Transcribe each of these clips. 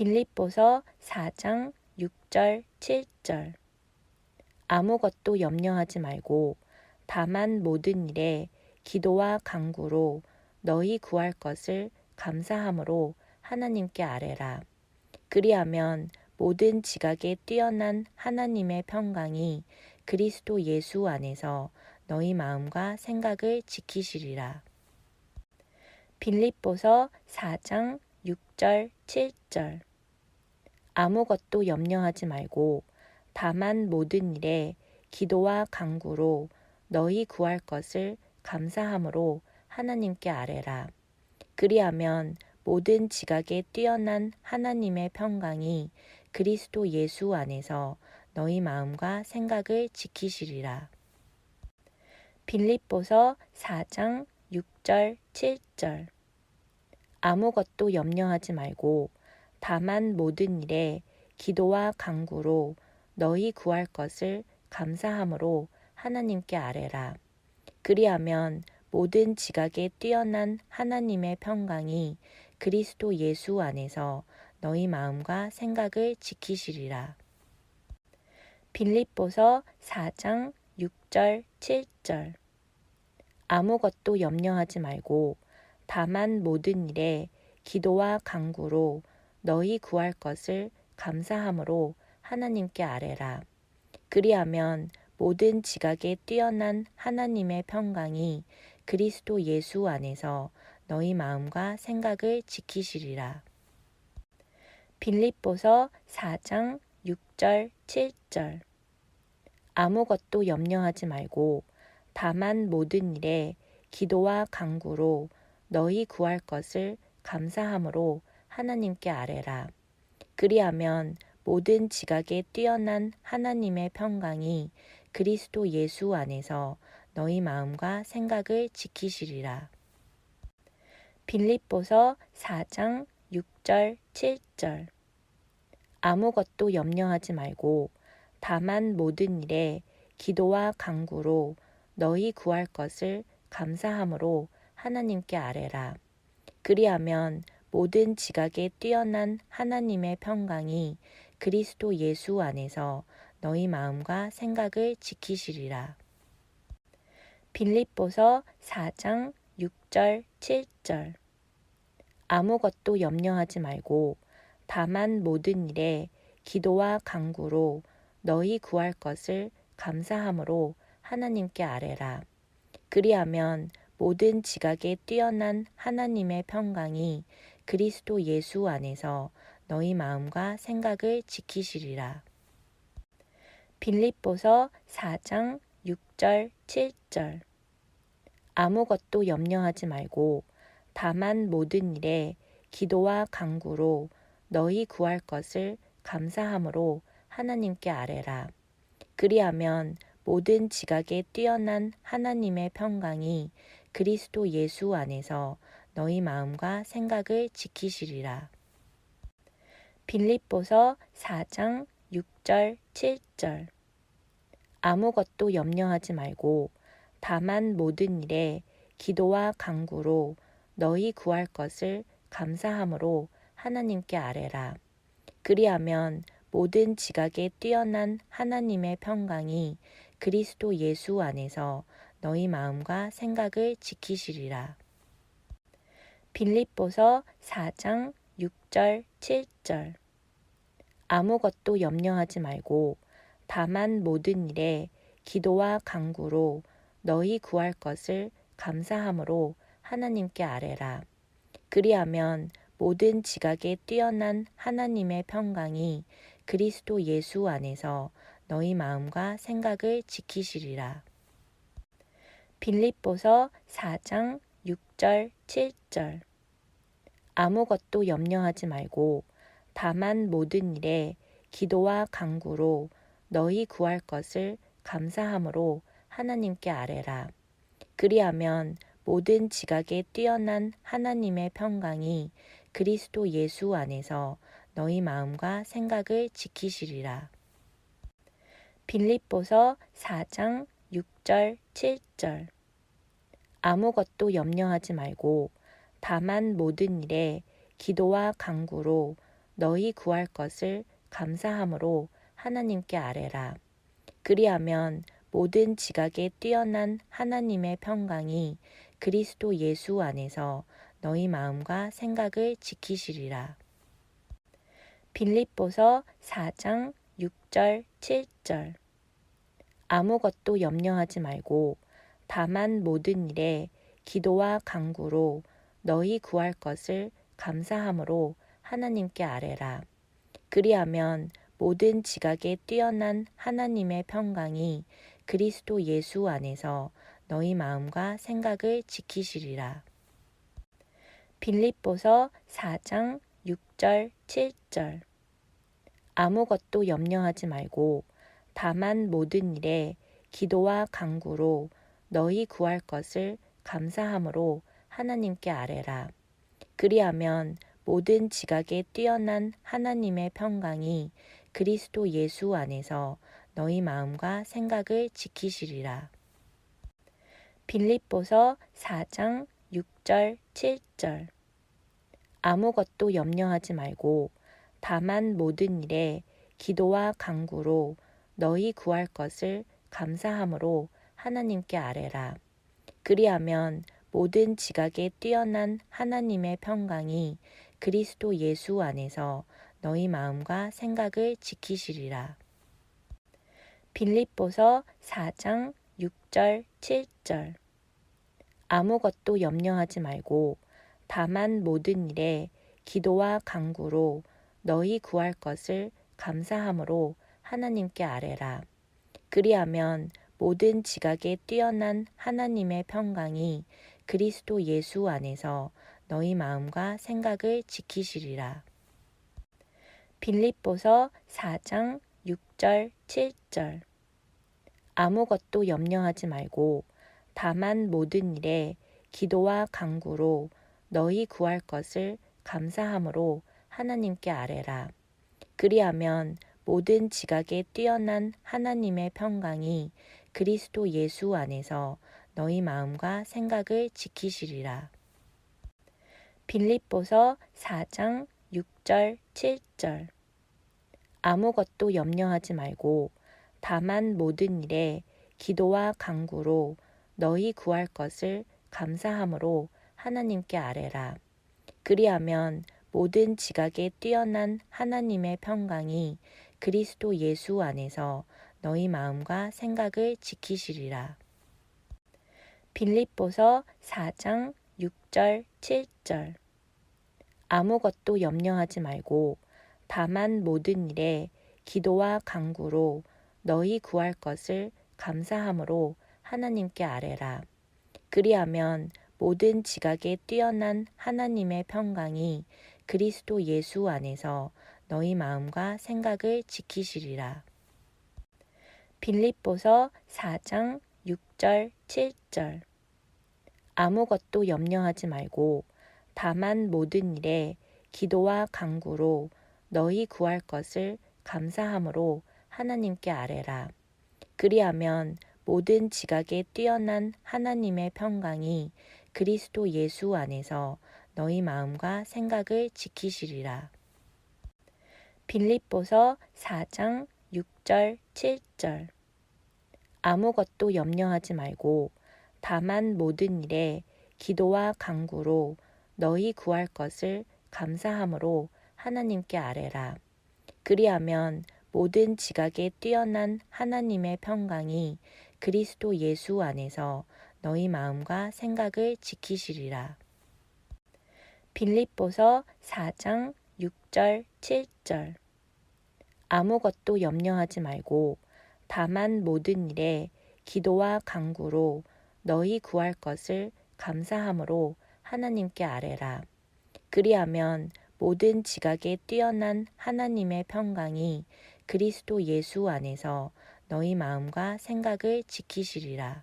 빌립보서 4장 6절 7절 아무것도 염려하지 말고 다만 모든 일에 기도와 간구로 너희 구할 것을 감사함으로 하나님께 아뢰라. 그리하면 모든 지각에 뛰어난 하나님의 평강이 그리스도 예수 안에서 너희 마음과 생각을 지키시리라. 빌립보서 4장 6절 7절 아무것도 염려하지 말고 다만 모든 일에 기도와 간구로 너희 구할 것을 감사함으로 하나님께 아뢰라. 그리하면 모든 지각에 뛰어난 하나님의 평강이 그리스도 예수 안에서 너희 마음과 생각을 지키시리라. 빌립보서 4장 6절 7절 아무것도 염려하지 말고 다만 모든 일에 기도와 간구로 너희 구할 것을 감사함으로 하나님께 아뢰라. 그리하면 모든 지각에 뛰어난 하나님의 평강이 그리스도 예수 안에서 너희 마음과 생각을 지키시리라. 빌립보서 4장 6절 7절 아무것도 염려하지 말고 다만 모든 일에 기도와 간구로 너희 구할 것을 감사함으로 하나님께 아뢰라. 그리하면 모든 지각에 뛰어난 하나님의 평강이 그리스도 예수 안에서 너희 마음과 생각을 지키시리라. 빌립보서 4장 6절 7절 아무것도 염려하지 말고 다만 모든 일에 기도와 간구로 너희 구할 것을 감사함으로 하나님께 아뢰라. 그리하면 모든 지각에 뛰어난 하나님의 평강이 그리스도 예수 안에서 너희 마음과 생각을 지키시리라. 빌립보서 4장 6절 7절 아무것도 염려하지 말고 다만 모든 일에 기도와 간구로 너희 구할 것을 감사함으로 하나님께 아뢰라. 그리하면 모든 지각에 뛰어난 하나님의 평강이 그리스도 예수 안에서 너희 마음과 생각을 지키시리라. 빌립보서 4장 6절 7절 아무것도 염려하지 말고 다만 모든 일에 기도와 간구로 너희 구할 것을 감사함으로 하나님께 아뢰라. 그리하면 모든 지각에 뛰어난 하나님의 평강이 그리스도 예수 안에서 너희 마음과 생각을 지키시리라. 빌립보서 4장 6절 7절 아무것도 염려하지 말고 다만 모든 일에 기도와 간구로 너희 구할 것을 감사함으로 하나님께 아뢰라. 그리하면 모든 지각에 뛰어난 하나님의 평강이 그리스도 예수 안에서 너희 마음과 생각을 지키시리라. 빌립보서 4장 6절 7절 아무것도 염려하지 말고 다만 모든 일에 기도와 간구로 너희 구할 것을 감사함으로 하나님께 아뢰라. 그리하면 모든 지각에 뛰어난 하나님의 평강이 그리스도 예수 안에서 너희 마음과 생각을 지키시리라. 빌립보서 4장 6절 7절 아무것도 염려하지 말고 다만 모든 일에 기도와 간구로 너희 구할 것을 감사함으로 하나님께 아뢰라. 그리하면 모든 지각에 뛰어난 하나님의 평강이 그리스도 예수 안에서 너희 마음과 생각을 지키시리라. 빌립보서 4장 6절 7절 아무것도 염려하지 말고 다만 모든 일에 기도와 간구로 너희 구할 것을 감사함으로 하나님께 아뢰라. 그리하면 모든 지각에 뛰어난 하나님의 평강이 그리스도 예수 안에서 너희 마음과 생각을 지키시리라. 빌립보서 4장 6절 7절 아무것도 염려하지 말고 다만 모든 일에 기도와 간구로 너희 구할 것을 감사함으로 하나님께 아뢰라. 그리하면 모든 지각에 뛰어난 하나님의 평강이 그리스도 예수 안에서 너희 마음과 생각을 지키시리라. 빌립보서 4장 6절 7절 아무것도 염려하지 말고 다만 모든 일에 기도와 간구로 너희 구할 것을 감사함으로 하나님께 아뢰라. 그리하면 모든 지각에 뛰어난 하나님의 평강이 그리스도 예수 안에서 너희 마음과 생각을 지키시리라. 빌립보서 4장 6절 7절 아무것도 염려하지 말고 다만 모든 일에 기도와 간구로 너희 구할 것을 감사함으로 하나님께 아뢰라. 그리하면 모든 지각에 뛰어난 하나님의 평강이 그리스도 예수 안에서 너희 마음과 생각을 지키시리라. 빌립보서 4장 6절 7절 아무것도 염려하지 말고 다만 모든 일에 기도와 간구로 너희 구할 것을 감사함으로 하나님께 아뢰라. 그리하면 모든 지각에 뛰어난 하나님의 평강이 그리스도 예수 안에서 너희 마음과 생각을 지키시리라. 빌립보서 4장 6절 7절 아무것도 염려하지 말고 다만 모든 일에 기도와 간구로 너희 구할 것을 감사함으로 하나님께 아뢰라. 그리하면 모든 지각에 뛰어난 하나님의 평강이 그리스도 예수 안에서 너희 마음과 생각을 지키시리라. 빌립보서 4장 6절 7절 아무것도 염려하지 말고 다만 모든 일에 기도와 간구로 너희 구할 것을 감사함으로 하나님께 아뢰라. 그리하면 모든 지각에 뛰어난 하나님의 평강이 그리스도 예수 안에서 너희 마음과 생각을 지키시리라. 빌립보서 4장 6절 7절 아무것도 염려하지 말고 다만 모든 일에 기도와 간구로 너희 구할 것을 감사함으로 하나님께 아뢰라. 그리하면 모든 지각에 뛰어난 하나님의 평강이 그리스도 예수 안에서 너희 마음과 생각을 지키시리라. 빌립보서 4장 6절 7절 아무것도 염려하지 말고 다만 모든 일에 기도와 간구로 너희 구할 것을 감사함으로 하나님께 아뢰라. 그리하면 모든 지각에 뛰어난 하나님의 평강이 그리스도 예수 안에서 너희 마음과 생각을 지키시리라. 빌립보서 4장 6절 7절 아무것도 염려하지 말고 다만 모든 일에 기도와 간구로 너희 구할 것을 감사함으로 하나님께 아뢰라. 그리하면 모든 지각에 뛰어난 하나님의 평강이 그리스도 예수 안에서 너희 마음과 생각을 지키시리라. 빌립보서 4장 6절 7절 아무것도 염려하지 말고 다만 모든 일에 기도와 간구로 너희 구할 것을 감사함으로 하나님께 아뢰라. 그리하면 모든 지각에 뛰어난 하나님의 평강이 그리스도 예수 안에서 너희 마음과 생각을 지키시리라. 빌립보서 4장 6절 7절 아무것도 염려하지 말고 다만 모든 일에 기도와 간구로 너희 구할 것을 감사함으로 하나님께 아뢰라. 그리하면 모든 지각에 뛰어난 하나님의 평강이 그리스도 예수 안에서 너희 마음과 생각을 지키시리라.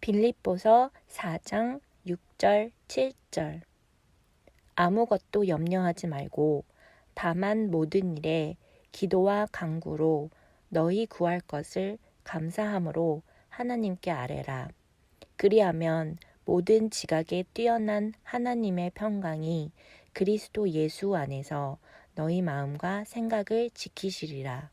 빌립보서 4장 6절 7절 아무것도 염려하지 말고 다만 모든 일에 기도와 간구로 너희 구할 것을 감사함으로 하나님께 아뢰라. 그리하면 모든 지각에 뛰어난 하나님의 평강이 그리스도 예수 안에서 너희 마음과 생각을 지키시리라.